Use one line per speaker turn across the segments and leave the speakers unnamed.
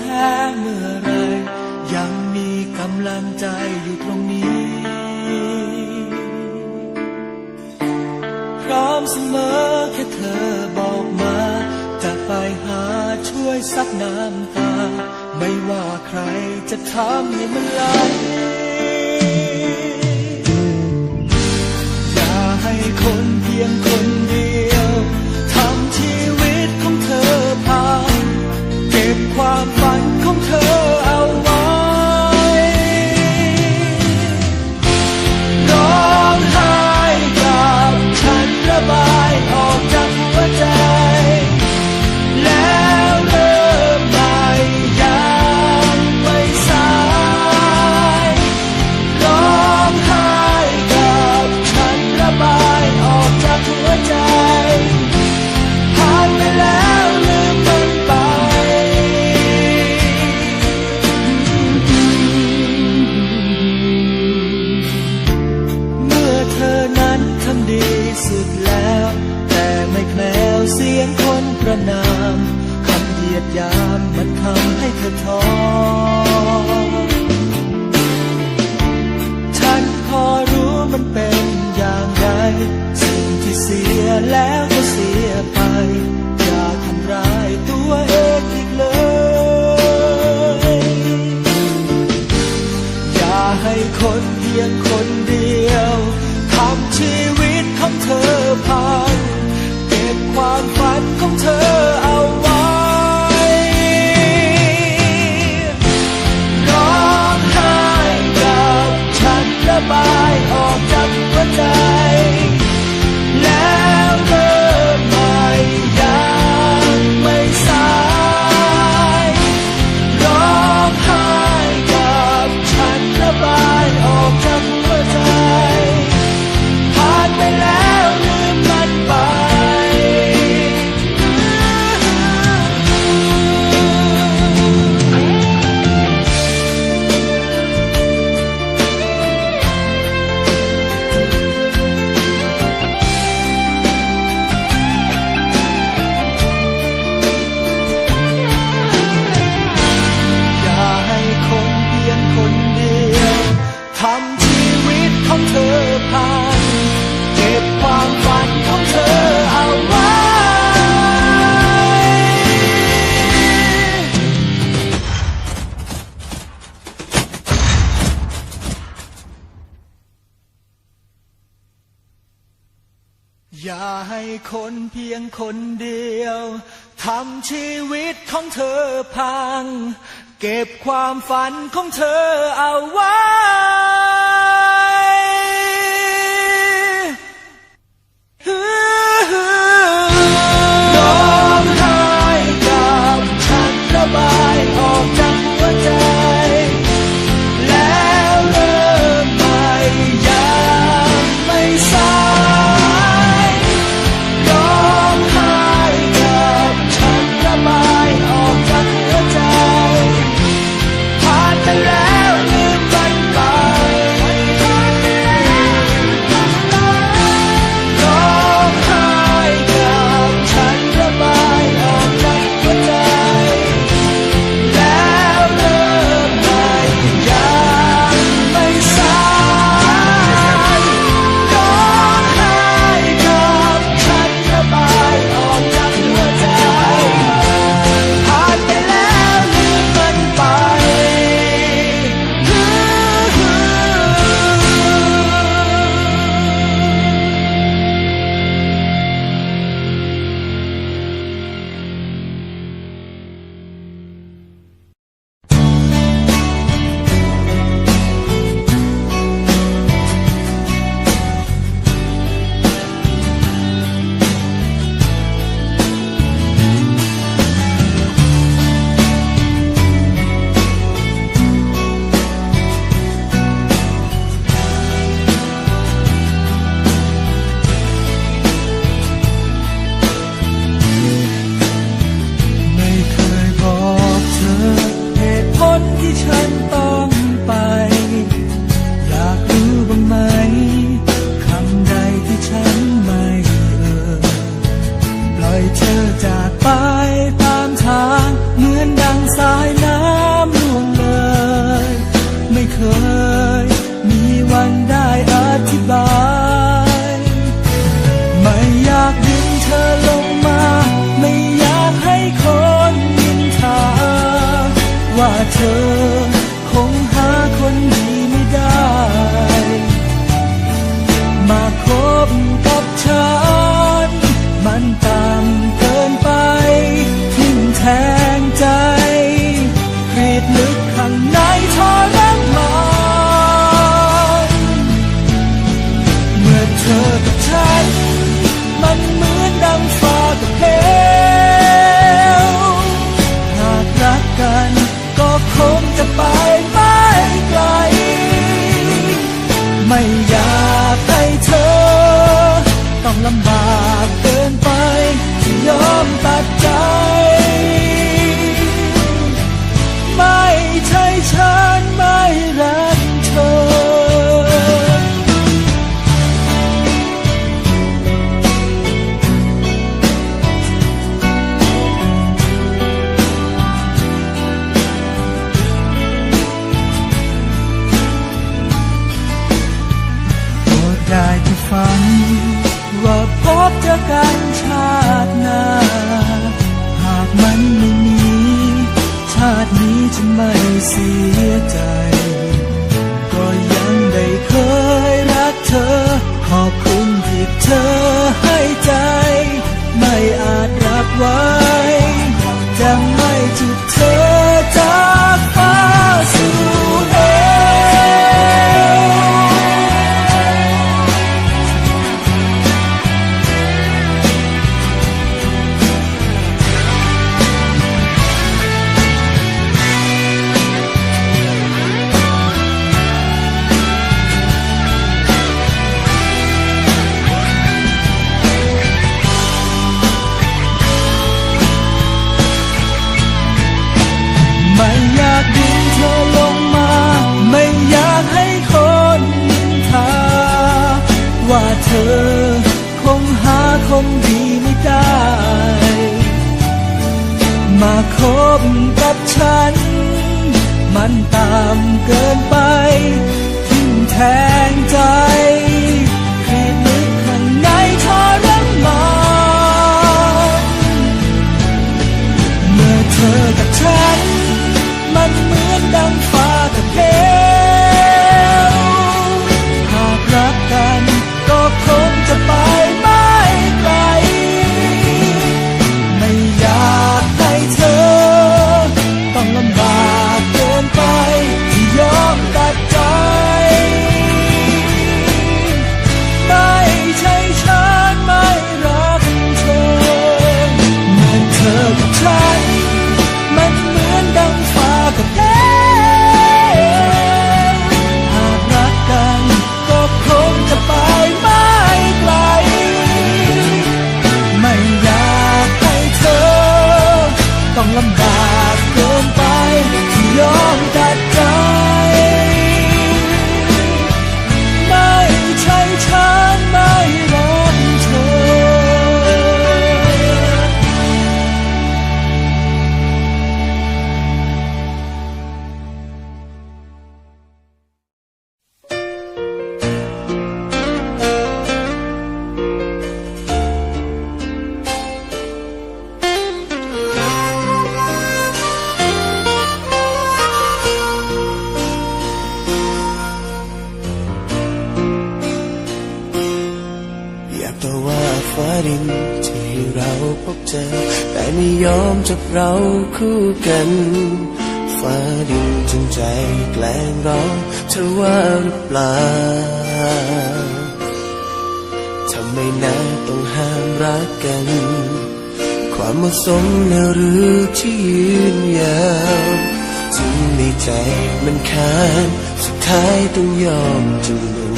แท้เมื่อไร ยังมีกำลังใจอยู่ตรงนี้ พร้อมเสมอแค่เธอบอกมา จะไปหาช่วยซับน้ำตา ไม่ว่าใครจะทำให้มันไหลอย่าให้คนเพียงคนเดียวทำชีวิตของเธอพังเก็บความ ยงคนเดียวทำชีวิตของเธอพัง เก็บความฝันของเธอเอาไว้ oben เราคู่กันฟ้าดินจนใจแกล้งเราเธอว่าหรือเปล่าทำไมนาต้อง
ห้ามรักกัน ความเหมาะสมนะหรือที่ยืนยาวถึงในใจมันค้านสุดท้ายต้องยอมจำนน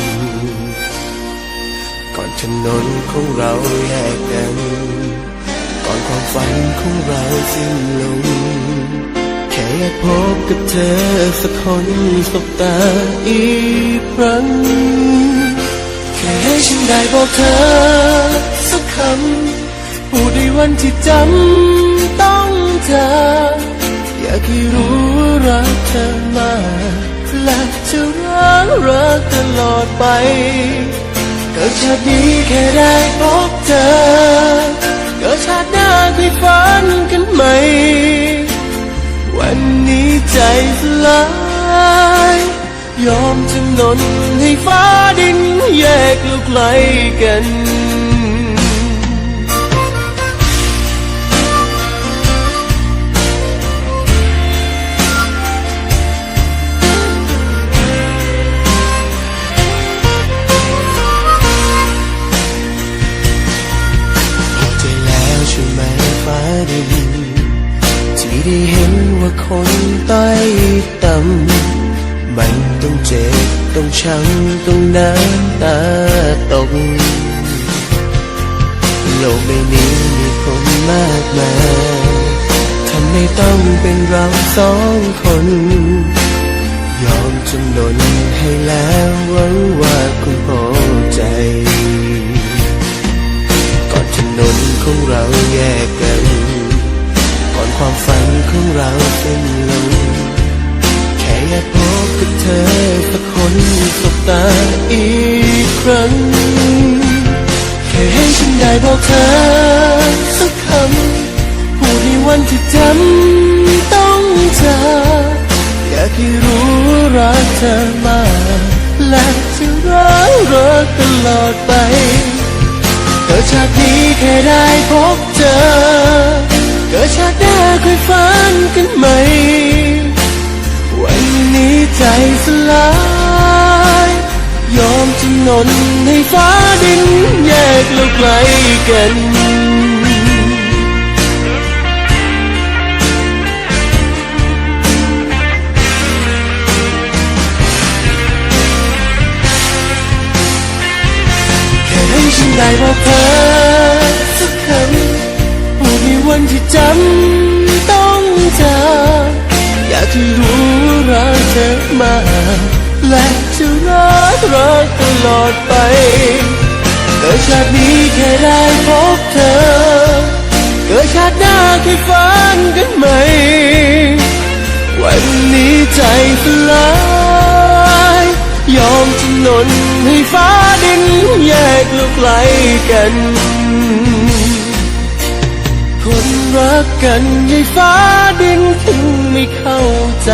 ก่อนถนนของเราแยกกัน ก่อนความฝันของเราสิ้นลง แค่อยากพบกับเธอสักคนสบตาอีกครั้ง แค่ให้ฉันได้บอกเธอสักคำพูดในวันที่จำต้องเธอ อยากให้รู้ว่ารักเธอมาและจะรักรักตลอดไป เกิดชาตินี้แค่ได้พบเธอ เกิดชาติหน้าคุยฝันกันไหม วันนี้ใจสลาย ยอมจำนนให้ฟ้าดินแยกลูกไกลกัน บต้องต้องน้ำตาตกโลกใบนี้มีคนมากมายทำให้ต้องเป็นเราสองคน ยอมจำนนให้แล้วหวังว่าคุณพอใจก่อนถนนของเราแยกกัน ก่อนความฝันของเราสิ้นลง อยากพบกับเธอสักคนสบตาอีกครั้งแค่ให้ฉันได้บอกเธอสักคำพูดในวันที่จำต้องจากอยากให้รู้รักเธอมาและจะรักรักตลอดไปเกิดชาตินี้แค่ได้พบเจอ เกิดชาติหน้าค่อยฝันกันไหม นี้ใจสลาย ยอมจำนนให้ฟ้าดินแยกเราไกลกันแค่ให้ฉันได้บอกเธอสักคำพูดในวันที่จำต้องจากอยากให้รู้ เธอมา และจะรักรักตลอดไปเกิดชาตินี้แค่ได้พบเธอ เกิดชาติหน้าแค่ฝันกันไหม วันนี้ใจสลายยอมจำนนให้ฟ้าดินแยกลูกไกลกัน คนรักกันให้ฟ้าดินถึงไม่เข้าใจ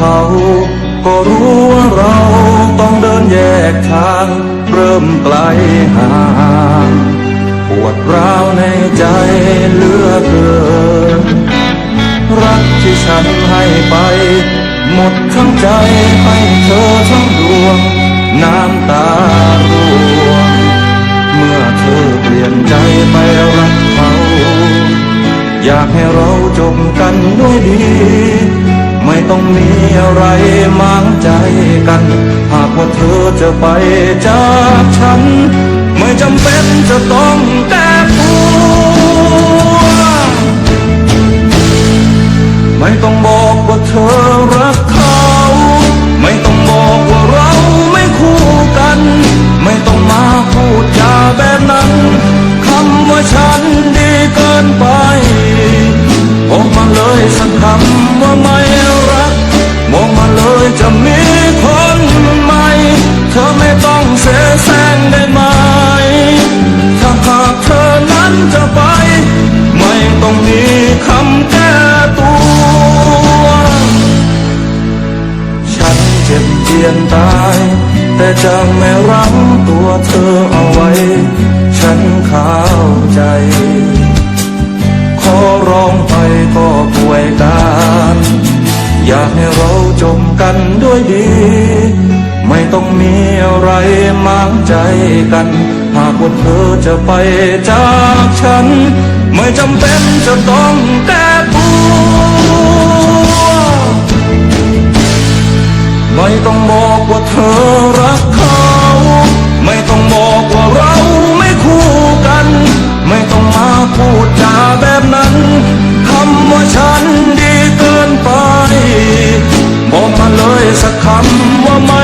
เราต้องเดินแยกทา
ง เริ่มไกลห่างปวดร้าวในใจเหลือเกิน รักที่ฉันให้ไป หมดทั้งใจให้เธอทั้งดวง น้ำตาร่วง เมื่อเธอเปลี่ยนใจไปรักเขา อยากให้เราจบกันด้วยดี ไม่ต้องมีอะไรมางใจกัน หากว่าเธอจะไปจากฉัน ไม่จำเป็นจะต้องแต่พูด เราจบกันด้วยดี ไม่ต้องมีอะไรมางใจกัน หากว่าเธอจะไปจากฉัน ไม่จำเป็นจะต้องแต่ตัวไม่ต้องบอกว่าเธอรักเขา ไม่ต้องบอกว่าเราไม่คู่กัน ไม่ต้องมาพูดจาแบบนั้น มาเลยสักคำว่าไม่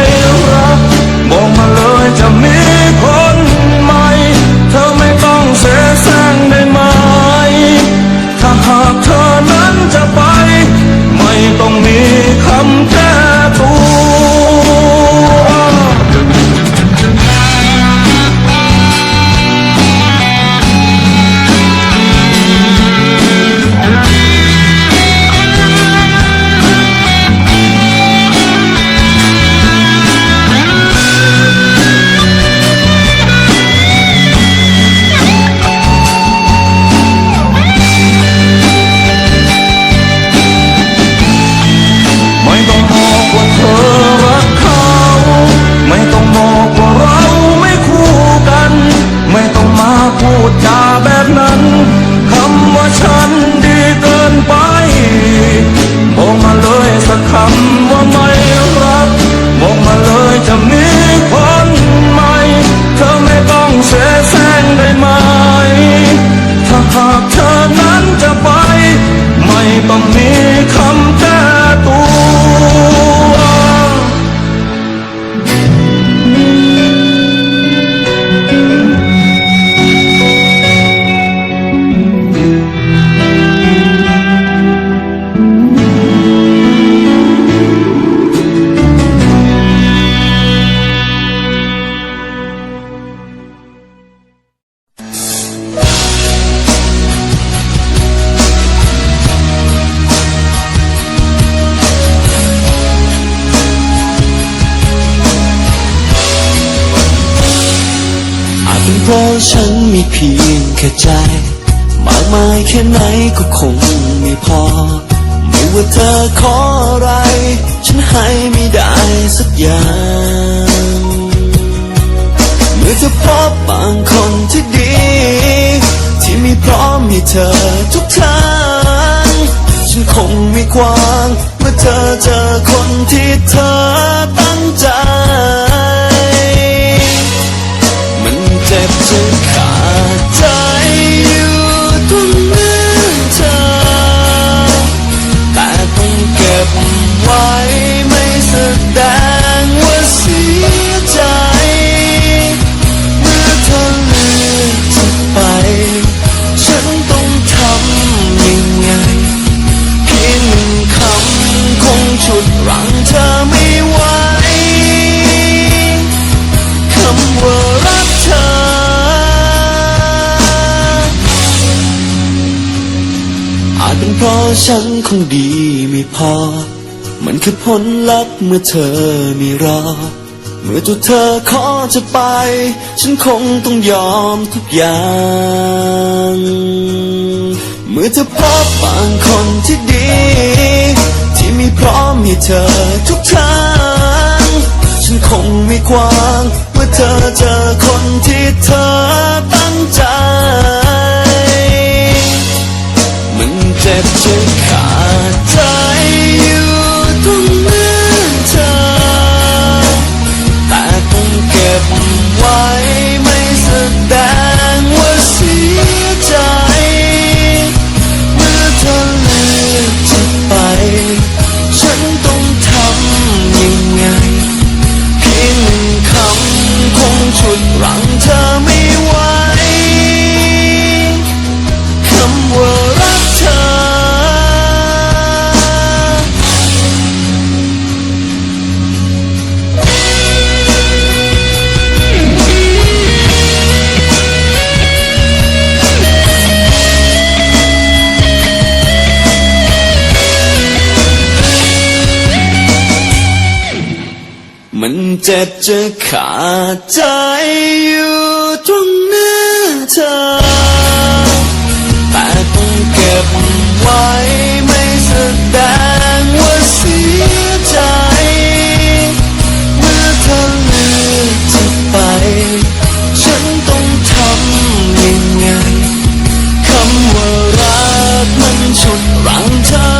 รักบอกมาเลยจะมีคนใหม่ เธอไม่ต้องเสแสร้งได้ไหม ถ้าหากเธอนั้นจะไป ไม่ต้องมีคำแก้ เพราะ
ฉันมีเพียงแค่ใจ มากมายแค่ไหนก็คงไม่พอ ไม่ว่าเธอขออะไร ฉันให้ไม่ได้สักอย่าง เมื่อเธอพบบางคนที่ดี ที่มีพร้อมให้เธอทุกทางฉันคงไม่ควาง เมื่อเธอเจอคนที่เธอตั้งใจ จ็บจนขาดใจอยู่ตรงนั้นเธอแต่ต้องเก็บไว้ ฉันคงดีไม่พอ มันคือผลลัพธ์เมื่อเธอไม่รอ เมื่อตัวเธอขอจะไป ฉันคงต้องยอมทุกอย่าง เมื่อเธอพบบางคนที่ดี ที่มีพร้อมให้เธอทุกทาง ฉันคงไม่ควาง เมื่อเธอเจอคนที่เธอตั้งใจ มัน มันเจ็บจะขาดใจอยู่ตรงหน้าเธอ แต่ต้องเก็บไว้ไม่แสดงว่าเสียใจ เมื่อเธอเลือกจะไป ฉันต้องทำยังไงคำว่ารักมันฉุดรั้งเธอ